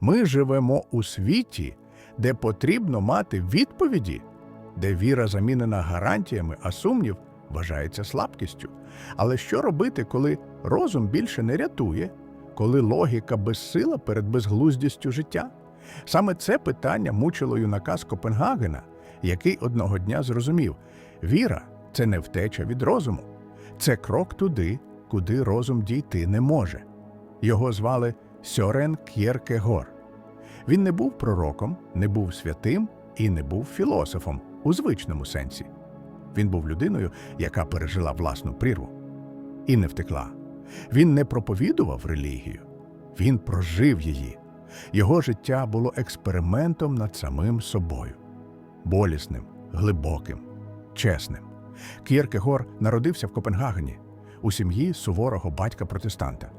Ми живемо у світі, де потрібно мати відповіді, де віра замінена гарантіями, а сумнів вважається слабкістю. Але що робити, коли розум більше не рятує, коли логіка безсила перед безглуздістю життя? Саме це питання мучило юнака з Копенгагена, який одного дня зрозумів: віра це не втеча від розуму, це крок туди, куди розум дійти не може. Його звали Сьорен К'єркегор. Він не був пророком, не був святим і не був філософом у звичному сенсі. Він був людиною, яка пережила власну прірву і не втекла. Він не проповідував релігію, він прожив її. Його життя було експериментом над самим собою, болісним, глибоким, чесним. К'єркегор народився в Копенгагені у сім'ї суворого батька-протестанта.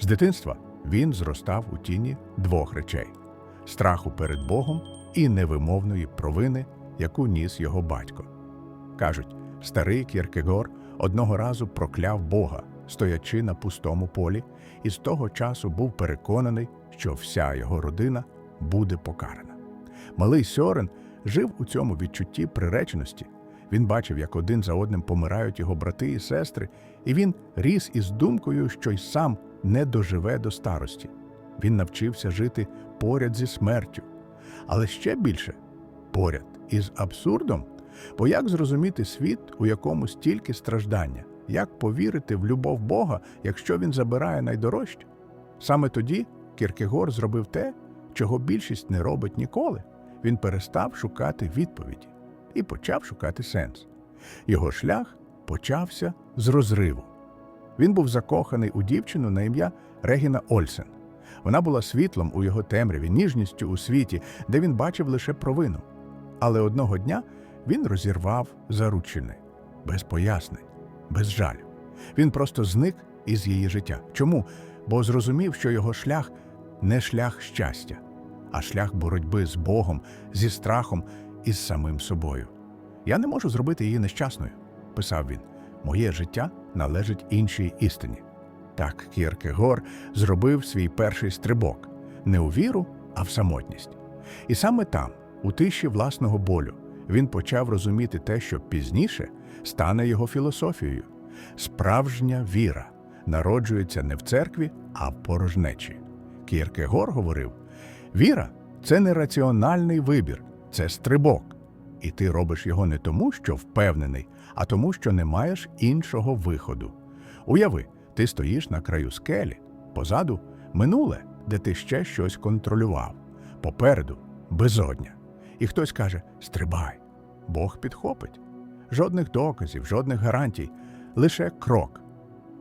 З дитинства він зростав у тіні двох речей страху перед Богом і невимовної провини, яку ніс його батько. Кажуть, старий Кіркегор одного разу прокляв Бога, стоячи на пустому полі, і з того часу був переконаний, що вся його родина буде покарана. Малий Сьорен жив у цьому відчутті приреченості. Він бачив, як один за одним помирають його брати і сестри, і він ріс із думкою, що й сам не доживе до старості. Він навчився жити поряд зі смертю, але ще більше поряд із абсурдом. Бо як зрозуміти світ, у якому стільки страждання? Як повірити в любов Бога, якщо він забирає найдорожче? Саме тоді Кіркегор зробив те, чого більшість не робить ніколи. Він перестав шукати відповіді і почав шукати сенс. Його шлях почався з розриву. Він був закоханий у дівчину на ім'я Регіна Ольсен. Вона була світлом у його темряві, ніжністю у світі, де він бачив лише провину. Але одного дня він розірвав заручини без пояснень, без жалю. Він просто зник із її життя. Чому? Бо зрозумів, що його шлях не шлях щастя, а шлях боротьби з Богом, зі страхом і з самим собою. Я не можу зробити її нещасною, писав він. Моє життя належить іншій істині. Так Кіркегор зробив свій перший стрибок не у віру, а в самотність. І саме там, у тиші власного болю, він почав розуміти те, що пізніше стане його філософією. Справжня віра народжується не в церкві, а в порожнечі. Кіркегор говорив: віра це не раціональний вибір, це стрибок. І ти робиш його не тому, що впевнений, а тому, що не маєш іншого виходу. Уяви, ти стоїш на краю скелі, позаду минуле, де ти ще щось контролював, попереду безодня. І хтось каже: стрибай, Бог підхопить. Жодних доказів, жодних гарантій, лише крок.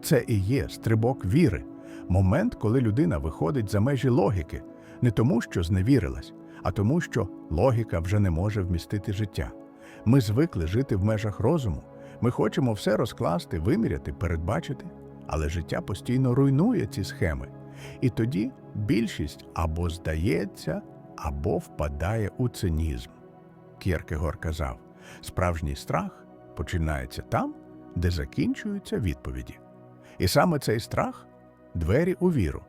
Це і є стрибок віри, момент, коли людина виходить за межі логіки, не тому, що зневірилась, а тому, що логіка вже не може вмістити життя. Ми звикли жити в межах розуму. Ми хочемо все розкласти, виміряти, передбачити, але життя постійно руйнує ці схеми. І тоді більшість або здається, або впадає у цинізм. Кєркегор казав: справжній страх починається там, де закінчуються відповіді. І саме цей страх двері у віру.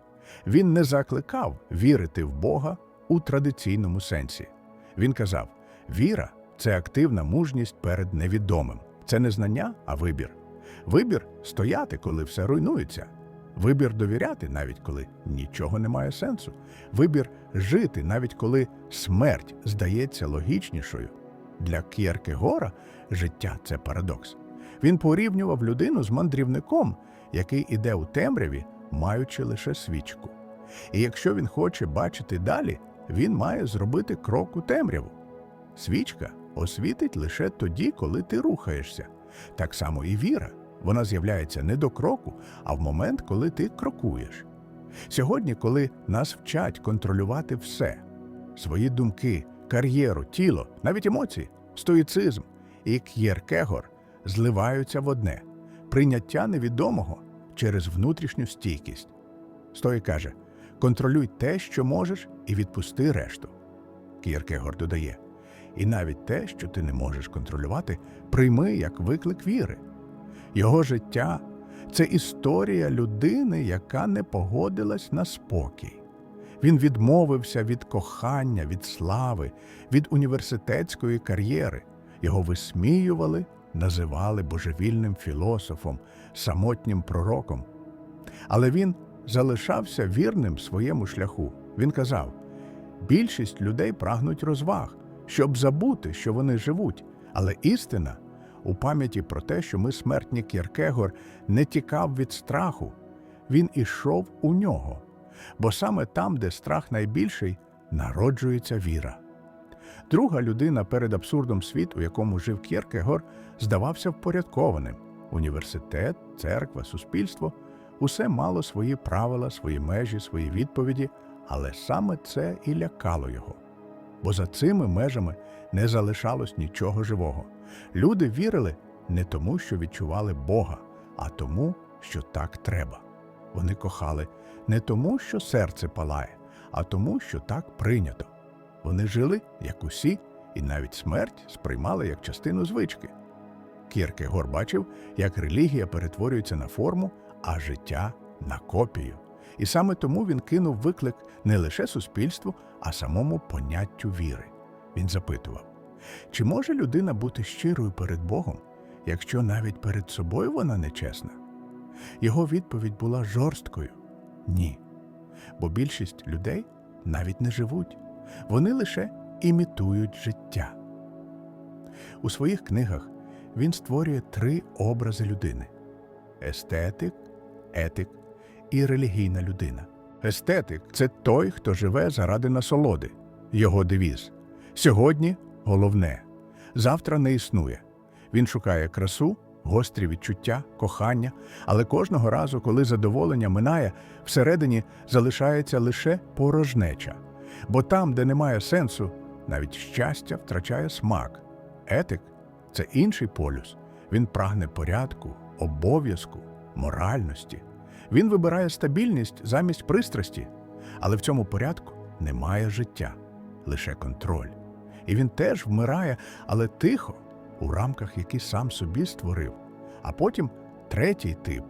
Він не закликав вірити в Бога у традиційному сенсі. Він казав: віра це активна мужність перед невідомим. Це не знання, а вибір. Вибір стояти, коли все руйнується. Вибір довіряти, навіть коли нічого не має сенсу. Вибір жити, навіть коли смерть здається логічнішою. Для К'єркегора життя це парадокс. Він порівнював людину з мандрівником, який іде у темряві, маючи лише свічку. І якщо він хоче бачити далі, він має зробити крок у темряву. Свічка освітить лише тоді, коли ти рухаєшся. Так само і віра. Вона з'являється не до кроку, а в момент, коли ти крокуєш. Сьогодні, коли нас вчать контролювати все свої думки, кар'єру, тіло, навіть емоції, стоїцизм і к'єркегор зливаються в одне прийняття невідомого через внутрішню стійкість. Стої каже: контролюй те, що можеш, і відпусти решту. К'єркегор додає: і навіть те, що ти не можеш контролювати, прийми як виклик віри. Його життя це історія людини, яка не погодилась на спокій. Він відмовився від кохання, від слави, від університетської кар'єри. Його висміювали, називали божевільним філософом, самотнім пророком. Але він залишався вірним своєму шляху. Він казав: більшість людей прагнуть розваг, щоб забути, що вони живуть. Але істина у пам'яті про те, що ми смертні Кіркегор не тікав від страху, він ішов у нього. Бо саме там, де страх найбільший, народжується віра. Друга людина перед абсурдом світ, у якому жив Кєркегор, здавався впорядкованим. Університет, церква, суспільство усе мало свої правила, свої межі, свої відповіді, але саме це і лякало його. Бо за цими межами не залишалось нічого живого. Люди вірили не тому, що відчували Бога, а тому, що так треба. Вони кохали не тому, що серце палає, а тому, що так прийнято. Вони жили, як усі, і навіть смерть сприймали як частину звички. Кіркегор бачив, як релігія перетворюється на форму, а життя на копію. І саме тому він кинув виклик не лише суспільству, а самому поняттю віри. Він запитував, чи може людина бути щирою перед Богом, якщо навіть перед собою вона нечесна? Його відповідь була жорсткою ні. Бо більшість людей навіть не живуть, вони лише імітують життя. У своїх книгах він створює три образи людини: естетик, етик і релігійна людина. Естетик це той, хто живе заради насолоди, його девіз. Сьогодні головне, завтра не існує. Він шукає красу, гострі відчуття, кохання, але кожного разу, коли задоволення минає, всередині залишається лише порожнеча. Бо там, де немає сенсу, навіть щастя втрачає смак. Етик це інший полюс. Він прагне порядку, обов'язку, моральності. Він вибирає стабільність замість пристрасті, але в цьому порядку немає життя, лише контроль. І він теж вмирає, але тихо, у рамках, які сам собі створив. А потім третій тип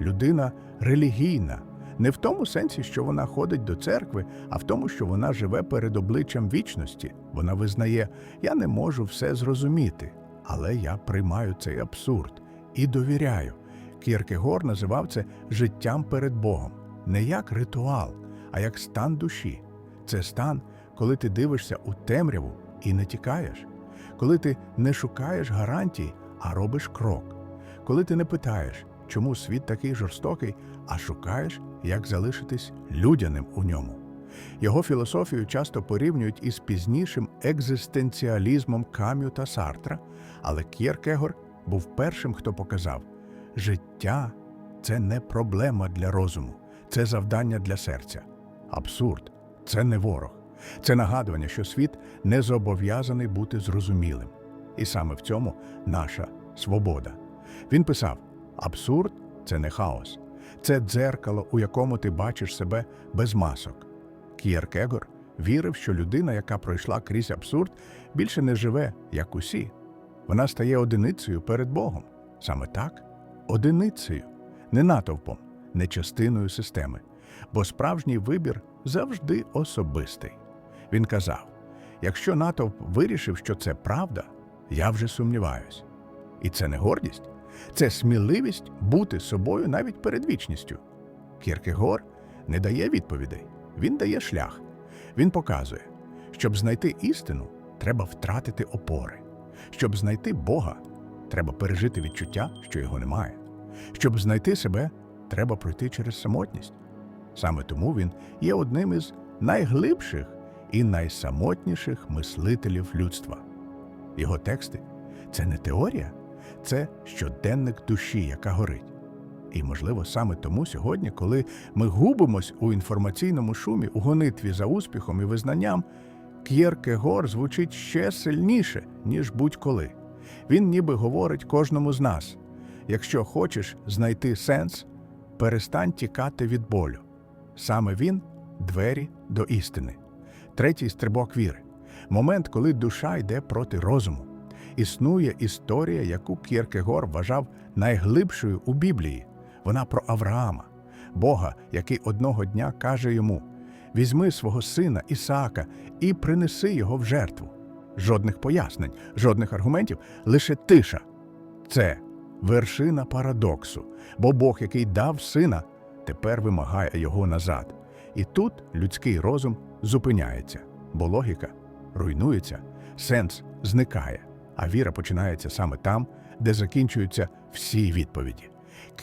людина релігійна, не в тому сенсі, що вона ходить до церкви, а в тому, що вона живе перед обличчям вічності. Вона визнає, я не можу все зрозуміти, але я приймаю цей абсурд і довіряю. Кіркегор називав це життям перед Богом, не як ритуал, а як стан душі. Це стан, коли ти дивишся у темряву і не тікаєш, коли ти не шукаєш гарантій, а робиш крок, коли ти не питаєш, чому світ такий жорстокий, а шукаєш, як залишитись людяним у ньому. Його філософію часто порівнюють із пізнішим екзистенціалізмом Кам'ю та Сартра, але Кєркегор був першим, хто показав, життя це не проблема для розуму, це завдання для серця. Абсурд це не ворог, це нагадування, що світ не зобов'язаний бути зрозумілим. І саме в цьому наша свобода. Він писав: абсурд це не хаос, це дзеркало, у якому ти бачиш себе без масок. Кієркегор вірив, що людина, яка пройшла крізь абсурд, більше не живе, як усі. Вона стає одиницею перед Богом. Саме так, одиницею, не натовпом, не частиною системи. Бо справжній вибір завжди особистий. Він казав: якщо натовп вирішив, що це правда, я вже сумніваюсь. І це не гордість, це сміливість бути собою навіть перед вічністю. Кіркегор не дає відповідей, він дає шлях. Він показує, щоб знайти істину, треба втратити опори. Щоб знайти Бога, треба пережити відчуття, що його немає. Щоб знайти себе, треба пройти через самотність. Саме тому він є одним із найглибших і найсамотніших мислителів людства. Його тексти це не теорія, це щоденник душі, яка горить. І, можливо, саме тому сьогодні, коли ми губимось у інформаційному шумі, у гонитві за успіхом і визнанням, К'єркегор звучить ще сильніше, ніж будь-коли. Він ніби говорить кожному з нас: якщо хочеш знайти сенс, перестань тікати від болю. Саме він двері до істини. Третій стрибок віри момент, коли душа йде проти розуму. Існує історія, яку Кєркегор вважав найглибшою у Біблії. Вона про Авраама, Бога, який одного дня каже йому: Візьми свого сина Ісаака і принеси його в жертву. Жодних пояснень, жодних аргументів, лише тиша. Це вершина парадоксу, бо Бог, який дав сина, тепер вимагає його назад. І тут людський розум зупиняється, бо логіка руйнується, сенс зникає, а віра починається саме там, де закінчуються всі відповіді.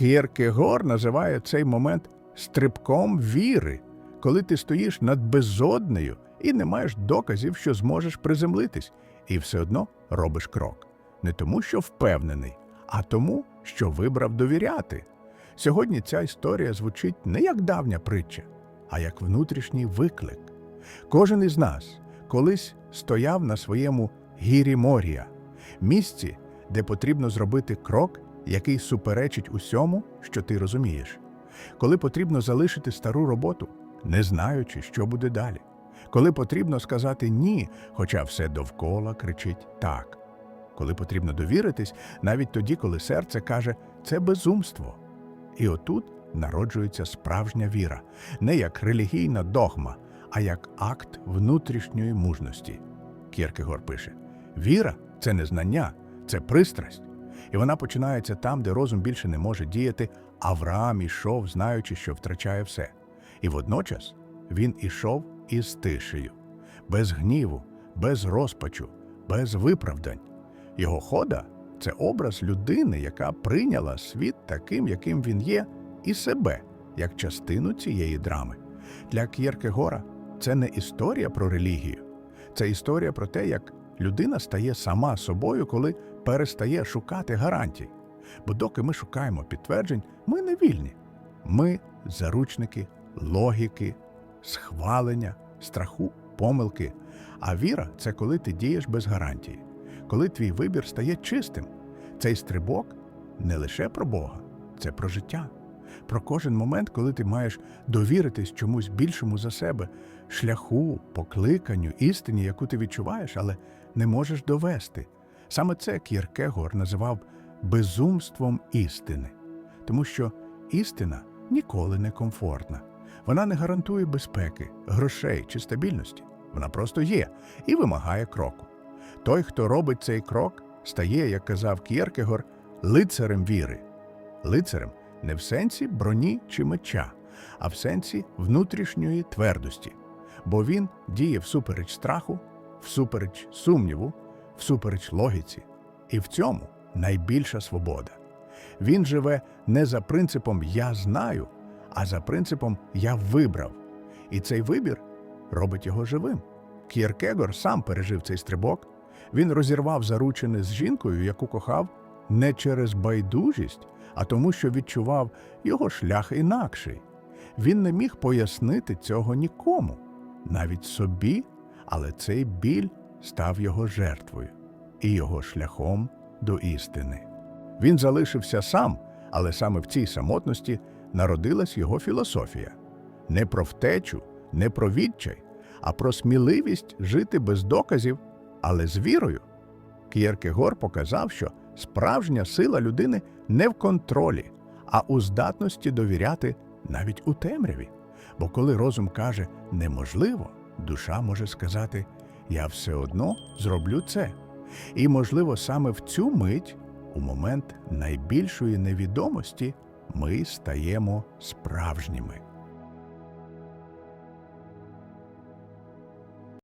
Кierkegaard називає цей момент стрибком віри, коли ти стоїш над безоднею і не маєш доказів, що зможеш приземлитись, і все одно робиш крок. Не тому, що впевнений, а тому, що вибрав довіряти. Сьогодні ця історія звучить не як давня притча, а як внутрішній виклик. Кожен із нас колись стояв на своєму гірі Морія, місці, де потрібно зробити крок, який суперечить усьому, що ти розумієш. Коли потрібно залишити стару роботу, не знаючи, що буде далі. Коли потрібно сказати ні, хоча все довкола кричить так. Коли потрібно довіритись, навіть тоді, коли серце каже це безумство. І отут народжується справжня віра, не як релігійна догма, а як акт внутрішньої мужності. Кierkegaard пише: віра це не знання, це пристрасть. І вона починається там, де розум більше не може діяти. Авраам ішов, знаючи, що втрачає все. І водночас він ішов із тишею, без гніву, без розпачу, без виправдань. Його хода це образ людини, яка прийняла світ таким, яким він є, і себе як частину цієї драми. Для К'єркегора це не історія про релігію, це історія про те, як людина стає сама собою, коли перестає шукати гарантій. Бо доки ми шукаємо підтверджень, ми не вільні. Ми заручники логіки, схвалення, страху, помилки. А віра це коли ти дієш без гарантії, коли твій вибір стає чистим. Цей стрибок не лише про Бога, це про життя, про кожен момент, коли ти маєш довіритись чомусь більшому за себе, шляху, покликанню, істині, яку ти відчуваєш, але не можеш довести. Саме це К'єркегор називав безумством істини, тому що істина ніколи не комфортна. Вона не гарантує безпеки, грошей чи стабільності. Вона просто є і вимагає кроку. Той, хто робить цей крок, стає, як казав К'єркегор, лицарем віри. Лицарем не в сенсі броні чи меча, а в сенсі внутрішньої твердості. Бо він діє всупереч страху, всупереч сумніву, всупереч логіці. І в цьому найбільша свобода. Він живе не за принципом Я знаю, а за принципом Я вибрав. І цей вибір робить його живим. К'єркегор сам пережив цей стрибок. Він розірвав заручини з жінкою, яку кохав, не через байдужість, а тому, що відчував його шлях інакший. Він не міг пояснити цього нікому, навіть собі, але цей біль став його жертвою і його шляхом до істини. Він залишився сам, але саме в цій самотності народилась його філософія не про втечу, не про відчай, а про сміливість жити без доказів, але з вірою. К'єркегор показав, що справжня сила людини не в контролі, а у здатності довіряти навіть у темряві. Бо коли розум каже неможливо, душа може сказати Я все одно зроблю це. І, можливо, саме в цю мить, у момент найбільшої невідомості, ми стаємо справжніми.